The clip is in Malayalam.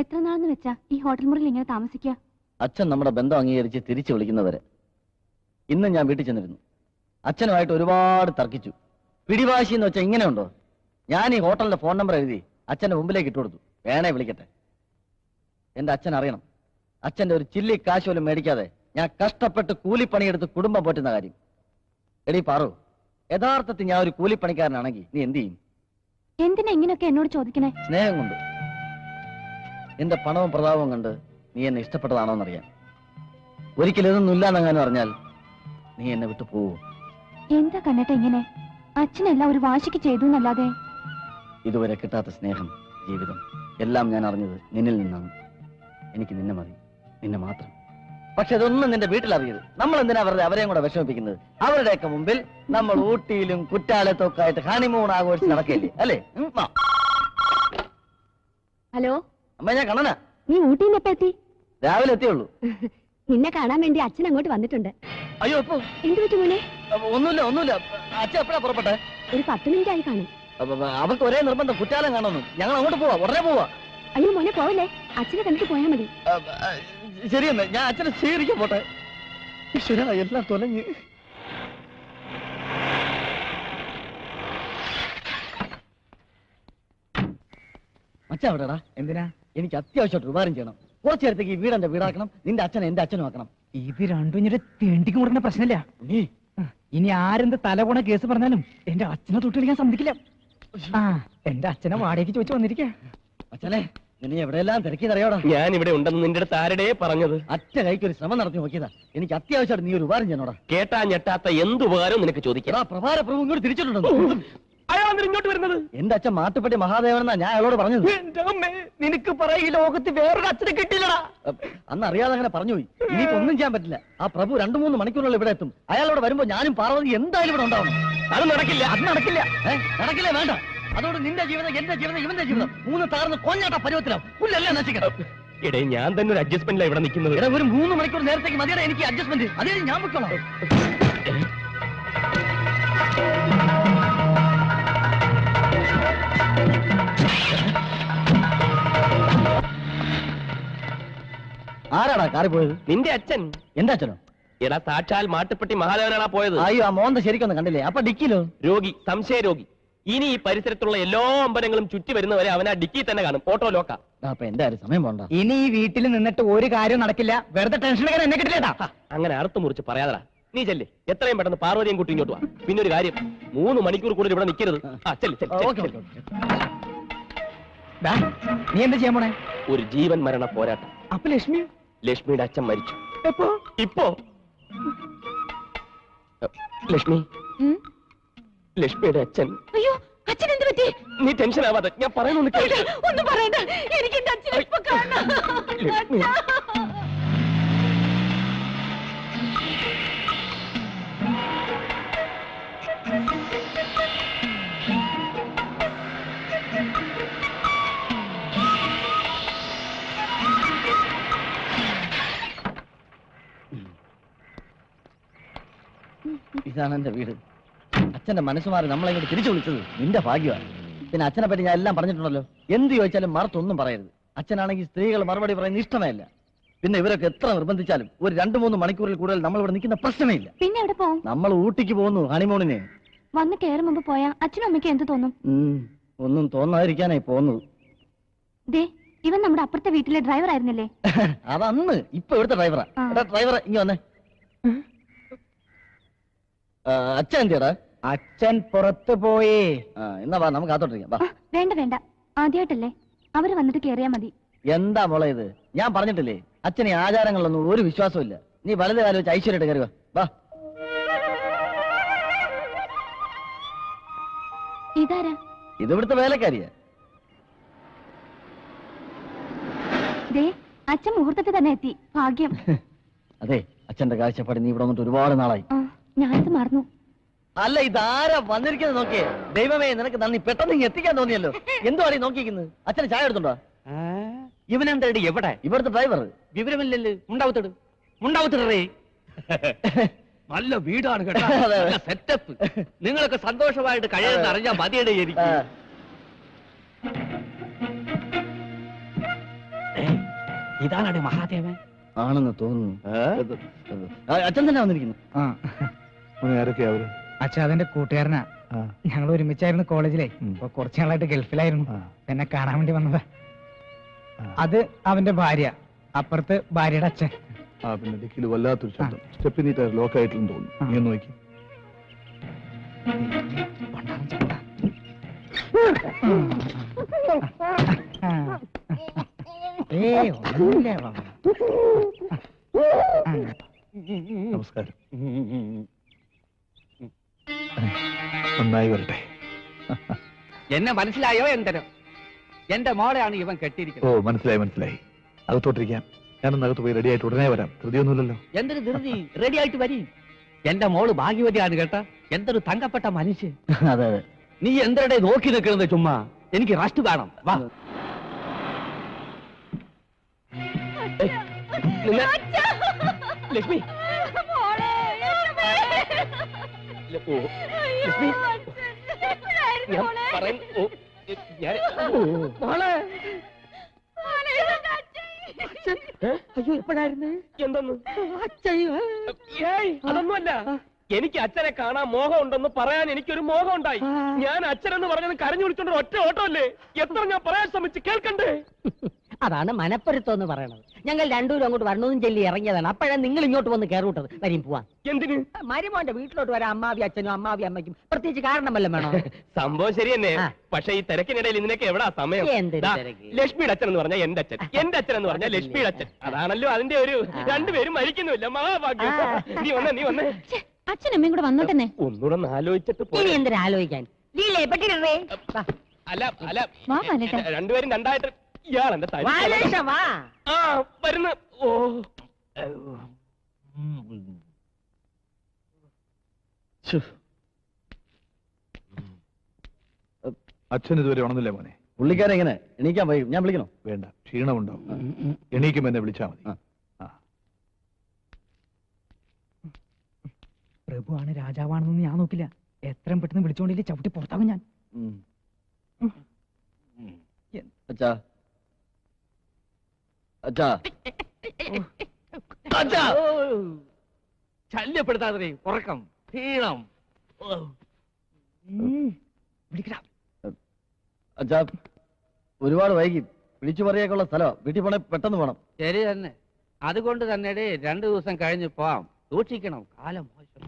എത്ര നാളെന്ന് വെച്ചാ ഈ ഹോട്ടൽ മുറിയിൽ ഇങ്ങനെ താമസിക്കുക അച്ഛൻ നമ്മുടെ ബന്ധം അംഗീകരിച്ച് തിരിച്ചു വിളിക്കുന്നവരെ. ഇന്ന് ഞാൻ വീട്ടിൽ ചെന്നിരുന്നു. അച്ഛനുമായിട്ട് ഒരുപാട് തർക്കിച്ചു. പിടിവാശി എന്ന് വെച്ചാൽ ഇങ്ങനെയുണ്ടോ ഞാൻ ഈ ഹോട്ടലിന്റെ ഫോൺ നമ്പർ എഴുതി അച്ഛന്റെ മുമ്പിലേക്ക് ഇട്ടു കൊടുത്തു വേണേ വിളിക്കട്ടെ. എന്റെ അച്ഛൻ അറിയണം. അച്ഛന്റെ ഒരു ചില്ലി കാശ് പോലും മേടിക്കാതെ ഞാൻ കഷ്ടപ്പെട്ട് കൂലിപ്പണിയെടുത്ത് കുടുംബം പോറ്റുന്ന കാര്യം. എടീ പാറു യഥാർത്ഥത്തിൽ ഞാൻ ഒരു കൂലിപ്പണിക്കാരനാണെങ്കിൽ നീ എന്ത് ചെയ്യും? എന്തിനാ ഇങ്ങനെയൊക്കെ എന്നോട് ചോദിക്കണേ? സ്നേഹം കൊണ്ട്. എന്റെ പണവും പ്രതാപവും കണ്ട് നീ എന്നെ ഇഷ്ടപ്പെട്ടതാണോ എന്നറിയാം ഒരിക്കലും ഇതൊന്നും ഇല്ലാന്നെങ്ങാനും അറിഞ്ഞാൽ നീ എന്നെ വിട്ടു പോവൂ. എന്താ കണ്ണേട്ട ഇങ്ങനെ? അച്ഛനെല്ലാം ഒരു വാശിക്ക് ചെയ്തു എന്നല്ലാതെ ഇതുവരെ കിട്ടാത്ത സ്നേഹം ജീവിതം എല്ലാം ഞാൻ അറിഞ്ഞത് നിന്നിൽ നിന്നാണ്. എനിക്ക് നിന്നെ മതി നിന്നെ മാത്രം. പക്ഷെ ഇതൊന്നും നിന്റെ വീട്ടിൽ അറിയരുത് നമ്മൾ എന്തിനാ വെറുതെ അവരെയും കൂടെ വിഷമിപ്പിക്കുന്നത്? അവരുടെയൊക്കെ മുമ്പിൽ നമ്മൾ ഊട്ടിയിലും കുറ്റാലത്തൊക്കെ ആയിട്ട് ഹണിമൂൺ ആഘോഷിച്ച് നടക്കില്ലേ അല്ലേ? ഹലോ? അമ്മ ഞാൻ കണ്ണനാ. നീ ഊട്ടിയിൽ എപ്പോ എത്തി? രാവിലെ എത്തിയുള്ളൂ നിന്നെ കാണാൻ വേണ്ടി അച്ഛൻ അങ്ങോട്ട് വന്നിട്ടുണ്ട്. അയ്യോ ഇപ്പൊ എന്ത് പറ്റി മോനെ? ഒന്നുമില്ല ഒന്നുമില്ല. അച്ഛൻ എപ്പോഴാ പുറപ്പെട്ടെ? ഒരു പത്ത് മിനിറ്റ് ആയി കാണും. അപ്പൊ അവർക്ക് ഒരേ നിർബന്ധം കുറ്റാലം കാണുന്നു ഞങ്ങൾ അങ്ങോട്ട് പോവാ ഉടനെ പോവാ. അയ്യോ മോനെ പോവല്ലേ? അച്ഛനെ കണ്ടിട്ട് പോയാ മതി. ശരിയെന്നെ ഞാൻ അച്ഛനെ സ്വീകരിക്കാൻ പോട്ടെ. ഈശ്വരാ, എല്ലാം തൊലഞ്ഞ്. മച്ചാ എവിടെടാ? എന്തിനാ? എനിക്ക് അത്യാവശ്യമായിട്ട് ഉപകാരം ചെയ്യണം. കുറച്ചു നേരത്തേക്ക് ഈ വീട് എന്റെ വീടാക്കണം. നിന്റെ അച്ഛനെ എന്റെ അച്ഛനും ആക്കണം. ഇത് രണ്ടും ഞാൻ തേണ്ടിക്ക് കൊടുക്കുന്ന പ്രശ്നമില്ല. നീ? ഇനി ആരെന്ത് തലകുണ കേസ് പറഞ്ഞാലും എന്റെ അച്ഛനെ തൊട്ടിടിക്കാൻ സമ്മതിക്കില്ല. ആ എന്റെ അച്ഛനെ വാടകയ്ക്ക് ചോദിച്ചു വന്നിരിക്കാ. അച്ഛനെ നിന്നെ എവിടെയെല്ലാം തിരക്കിയതറിയോടാ ഞാൻ ഇവിടെ ഉണ്ടെന്ന് നിന്റെ അടുത്ത് ആരുടെ പറഞ്ഞത്? അച്ഛ കൈക്ക് ഒരു ശ്രമം നടത്തി നോക്കിയതാ. എനിക്ക് അത്യാവശ്യമായിട്ട് നീ ഒരു ഉപകാരം ചെയ്യണോടാ. കേട്ടാ ഞെട്ടാത്ത എന്ത് ഉപകാരവും നിനക്ക് ചോദിക്കാം. പ്രഭാര പ്രഭു ഇങ്ങോട്ട് തിരിച്ചിട്ടുണ്ടോ? അയാൾ ഇങ്ങോട്ട് വരുന്നത്? എന്റെ അച്ഛൻ മാട്ടുപ്പെട്ടി മഹാദേവനെന്നാ ഞാൻ അയാളോട് പറഞ്ഞത്. എന്റെ അമ്മേ നിനക്ക് പറ ഈ ലോകത്ത് വേറൊരു അച്ഛനെ കിട്ടില്ലടാ അന്ന് അറിയാതെ അങ്ങനെ പറഞ്ഞു പോയി. ഇനിയിപ്പോ ഒന്നും ചെയ്യാൻ പറ്റില്ല. ആ പ്രഭു രണ്ടു മൂന്ന് മണിക്കൂറുകളിൽ ഇവിടെ എത്തും. അയാളോട് വരുമ്പോ ഞാനും പാർവതി എന്തായാലും ഇവിടെ ഉണ്ടാവണം അത് നടക്കില്ല അത് നടക്കില്ല. നടക്കില്ല വേണ്ട. അതോട് നിന്റെ ജീവിതം എന്റെ ജീവിതം ഇവന്റെ ജീവിതം. മൂന്ന് താർന്ന് കൊഞ്ഞാട്ട പരുവത്തിലാവും. പുല്ലല്ല നശിക്കണം ഇടേ ഞാൻ തന്നെ ഒരു അഡ്ജസ്റ്റ്മെന്റിലാണ് ഇവിടെ നിൽക്കുന്നത്. ഇവിടെ ഒരു മൂന്ന് മണിക്കൂർ നേരത്തേക്ക് മതിയുടെ എനിക്ക് അഡ്ജസ്റ്റ്മെന്റ് അതേ ഞാൻ വെക്കണം ആരാടാ കാറി പോയത്? നിന്റെ അച്ഛൻ. എന്റെ അച്ഛനോ? എടാ സാക്ഷാൽ മാട്ടുപ്പെട്ടി മഹാദേവനാണാ പോയത്. അയ്യോ ആ മോന്ത ശരിക്കൊന്നും കണ്ടില്ലേ? അപ്പൊ ഡിക്കിലോ രോഗി സംശയ രോഗി. ഇനി ഈ പരിസരത്തുള്ള എല്ലാ അമ്പലങ്ങളും ചുറ്റി വരുന്നവരെ അവൻ ആ ഡിക്കി തന്നെ കാണും. ഓട്ടോ ലോക്ക. അപ്പൊ എന്തായാലും സമയം പോണ്ട. ഇനി ഈ വീട്ടിൽ നിന്നിട്ട് ഒരു കാര്യം നടക്കില്ല. വെറുതെ ടെൻഷൻ എടുക്കാൻ എന്നെ കിട്ടില്ലേട്ടാ അങ്ങനെ അറുത്ത് മുറിച്ച് പറയാതടാ. നീ ചെല്ലേ. എത്രയും പെട്ടെന്ന് പാർവതിയും കൂട്ടി ഇങ്ങോട്ട് വാ. പിന്നെ ഒരു കാര്യം. മൂന്ന് മണിക്കൂർ കൂടുതൽ ഇവിടെ നിൽക്കരുത് ആ ചെല്ല്, ഓക്കെ ചെല്ല്. നീ എന്താ ചെയ്യാൻ പോണേ? ഒരു ജീവൻ മരണ പോരാട്ടം. അപ്പൊ ലക്ഷ്മി? ലക്ഷ്മിയുടെ അച്ഛൻ മരിച്ചു. എപ്പോ? ഇപ്പോ? ലക്ഷ്മി? ലക്ഷ്മിയുടെ അച്ഛൻ. അയ്യോ അച്ഛൻ എന്ത് പറ്റി? നീ ടെൻഷൻ ആവാതെ ഞാൻ പറയുന്നു കേൾക്ക്. ഒന്നും പറയണ്ട. എനിക്ക് അച്ഛനെ ഇപ്പൊ കാണണം. ലക്ഷ്മി. ഇതാണ് എന്റെ വീട്. അച്ഛന്റെ മനസ്സുമാറി നമ്മളെ ഇങ്ങോട്ട് തിരിച്ചു വിളിച്ചത് നിന്റെ ഭാഗ്യമാണ്. പിന്നെ അച്ഛനെ പറ്റി ഞാൻ എല്ലാം പറഞ്ഞിട്ടുണ്ടല്ലോ. എന്ത് ചോദിച്ചാലും മറുത്തൊന്നും പറയരുത്. അച്ഛനാണെങ്കിൽ സ്ത്രീകൾ മറുപടി പറയുന്ന ഇഷ്ടമേ അല്ല പിന്നെ ഇവരൊക്കെ എത്ര നിർബന്ധിച്ചാലും ഒരു രണ്ടു മൂന്ന് മണിക്കൂറിൽ കൂടുതൽ നമ്മൾ ഇവിടെ നിൽക്കുന്ന പ്രശ്നമേ ഇല്ല പിന്നെ എവിടെ പോകും നമ്മൾ ഊട്ടിക്ക് പോകുന്നു ഹണിമൂണിന്. വന്ന് കയറും മുമ്പ് പോയാ അച്ഛനും അമ്മയ്ക്ക് എന്ത് തോന്നും? ഒന്നും തോന്നാതിരിക്കാനായി പോകുന്നത്. ദേ ഇവൻ നമ്മുടെ അപ്പുറത്തെ വീട്ടിലെ ഡ്രൈവർ ആയിരുന്നില്ലേ അതന്ന് ഇപ്പൊ ഇവിടുത്തെ ഡ്രൈവറാ. ഡ്രൈവറെ ഇങ്ങ വന്നേ. അച്ഛൻ എന്തിയടാ? അച്ഛൻ പുറത്തു പോയി. എന്നാ വാ നമുക്ക് കാത്തോട്ടിരിക്കാം വാ. വേണ്ട വേണ്ട. ആദ്യമായിട്ടല്ലേ അവർ വന്നിട്ട് കേറിയാ മതി. എന്താ മോളെ ഇത്? ഞാൻ പറഞ്ഞിട്ടില്ലേ അച്ഛന് ഈ ആചാരങ്ങളിലൊന്നും ഒരു വിശ്വാസവും നീ വലത് കാലം വെച്ച് ഐശ്വര്യമായിട്ട് കയറുക വാ. ഇതാരാ? ഇത് ഇവിടുത്തെ വേലക്കാരിയാ. ദേ അച്ഛൻ മുഹൂർത്തത്തിൽ തന്നെ എത്തി. ഭാഗ്യം. അതെ അച്ഛന്റെ കാഴ്ചപ്പാട് നീ ഇവിടെ വന്നിട്ട് ഒരുപാട് നാളായി. ആ ഞാനിത് മറന്നു. അല്ല ഇതാരാ വന്നിരിക്കുന്നത് നോക്കിയേ. ദൈവമേ നിനക്ക് നന്ദി. പെട്ടെന്ന് ഇങ്ങ് എത്തിക്കാൻ തോന്നിയല്ലോ. എന്തുവാടി നോക്കിയിരിക്കുന്നത്? അച്ഛന് ചായ എടുത്തുണ്ടോ ഇവനെന്താടി എവിടെ? ഇവിടുത്തെ ഡ്രൈവർ. വിവരമില്ലല്ലേ. ഉണ്ടാവത്തിട് ഉണ്ടാവത്തിടേ നല്ല വീടാണ് കേട്ടോ. അതെ, അതെ. നല്ല സെറ്റപ്പ് നിങ്ങളൊക്കെ സന്തോഷമായിട്ട് കഴിയുന്ന അറിഞ്ഞാൽ മതിയുടെ എനിക്ക്. ഇതാണടെ മഹാദേവൻ. ആണെന്ന് തോന്നുന്നു. അച്ഛൻ തന്നെ വന്നിരിക്കുന്നു. ആ. അവർ? അച്ഛാ അതെന്റെ കൂട്ടുകാരനാ. ഞങ്ങൾ ഒരുമിച്ചായിരുന്നു കോളേജിലെ. ഉം. ഇപ്പൊ കുറച്ചു നാളായിട്ട് ഗൾഫിലായിരുന്നു. എന്നെ കാണാൻ വേണ്ടി വന്നതാ. അത് അവന്റെ ഭാര്യ. അപ്പുറത്ത് ഭാര്യയുടെ അച്ഛൻ. ആ പിന്നെ വല്ലാത്തൊരു ശബ്ദം. ലോക്ക് ആയിട്ടില്ലെന്ന് തോന്നുന്നു. നീ ഒന്ന് നോക്കി. നമസ്കാരം. നന്നായി വരട്ടെ. എന്നെ മനസ്സിലായോ എന്തരോ? എന്റെ മോളെയാണ് ഇവൻ ഓ മനസ്സിലായി മനസ്സിലായി. അകത്തോട്ടിരിക്കാം. ഞാനൊന്ന് അകത്ത് പോയി റെഡി ആയിട്ട് ഉടനെ വരാം. ധൃതിയൊന്നുമില്ലല്ലോ. എന്തൊരു ധൃതി? റെഡി ആയിട്ട് വരി. എന്റെ മോൾ ഭാഗ്യവതിയാണ് കേട്ടാ. എന്തൊരു തങ്കപ്പെട്ട മനുഷ്യൻ. അതെ അതെ. നീ എന്തരടെ നോക്കി നിൽക്കുന്നത് ചുമ്മാ? എനിക്ക് റസ്റ്റ് വേണം. വാ. ലക്ഷ്മി ല- ഓ, ലക്ഷ്മി ഞാൻ പറയുന്നു ഓ, ഞാൻ ഓ, മോളെ ഏ? അയ്യോ എപ്പോഴായിരുന്നു? എന്തെന്ന്? ഏയ് അതൊന്നുമല്ല. എനിക്ക് അച്ഛനെ കാണാൻ മോഹം ഉണ്ടെന്ന് പറയാൻ എനിക്കൊരു മോഹം ഉണ്ടായി ഞാൻ അച്ഛനെന്ന് പറഞ്ഞത് കരഞ്ഞു വിളിച്ചോണ്ട് ഒറ്റ ഓട്ടം അല്ലേ എത്ര ഞാൻ പറയാൻ ശ്രമിച്ചു കേൾക്കണ്ടേ? അതാണ് മനപ്പൊരുത്തം എന്ന് പറയണത്. ഞങ്ങൾ രണ്ടുപേരും അങ്ങോട്ട് വരണമെന്നും ചെല്ലി ഇറങ്ങിയതാണ്. അപ്പോഴാണ് നിങ്ങൾ ഇങ്ങോട്ട് വന്ന് കയറൂട്ടത് വരും പോവാൻ എന്തിന്? മരുമോന്റെ വീട്ടിലോട്ട് വരാൻ അമ്മാവി അച്ഛനും അമ്മാവി അമ്മയ്ക്കും പ്രത്യേകിച്ച് കാരണം വല്ലതും വേണോ? സംഭവം ശരി തന്നെ പക്ഷേ ഈ തിരക്കിനിടയിൽ ഇതിനൊക്കെ എവിടാ സമയം? എന്തൊരു ദാ, തിരക്ക്? ലക്ഷ്മിയുടെ അച്ഛൻ എന്ന് പറഞ്ഞാൽ എന്റെ അച്ഛൻ. എന്റെ അച്ഛൻ എന്ന് പറഞ്ഞാൽ ലക്ഷ്മിയുടെ അച്ഛൻ. അതാണല്ലോ അതിന്റെ ഒരു. രണ്ടുപേരും മരിക്കുന്നില്ല മഹാഭാഗ്യം. ആ. നീ വന്നേ നീ വന്നേ. അച്ഛനമ്മയും കൂടെ വന്നോട്ടെന്നെ. ഒന്നുകൂടെ ഒന്ന് ആലോചിച്ചിട്ട് ഇനി പോരെ. എന്തിനാ ആലോചിക്കാൻ? അല്ല അല്ല. വാ. രണ്ടുപേരും രണ്ടായിട്ട് ഇയാൾ എന്റെ തരി വാ. ആ വരുന്ന. ഓ. അച്ഛൻ ഇതുവരെ ഉണന്നില്ലേ മോനെ? പുള്ളിക്കാരെ എങ്ങനെ? എണീക്കാൻ വൈകും ഞാൻ വിളിക്കണോ? വേണ്ട. ക്ഷീണമുണ്ടോ എണീക്കും എന്നെ വിളിച്ചാ മതി. പ്രഭുവാണ് രാജാവാണെന്ന് ഞാൻ നോക്കില്ല. എത്രയും പെട്ടെന്ന് വിളിച്ചോണ്ടില്ലേ ചവിട്ടി പുറത്താകും ഞാൻ. അച്ഛാ അച്ഛാ അച്ഛാ ശല്യപ്പെടുത്താതെ ഉറക്കം ക്ഷീണം. അച്ഛാ ഒരുപാട് വൈകി. വിളിച്ചു പറയാനുള്ള സ്ഥലമാ വീട്ടിൽ പോണേ പെട്ടെന്ന് പോണം. ശരി തന്നെ. അതുകൊണ്ട് തന്നെ രണ്ടു ദിവസം കഴിഞ്ഞ് പോവാം. സൂക്ഷിക്കണം. കാലം മോശം.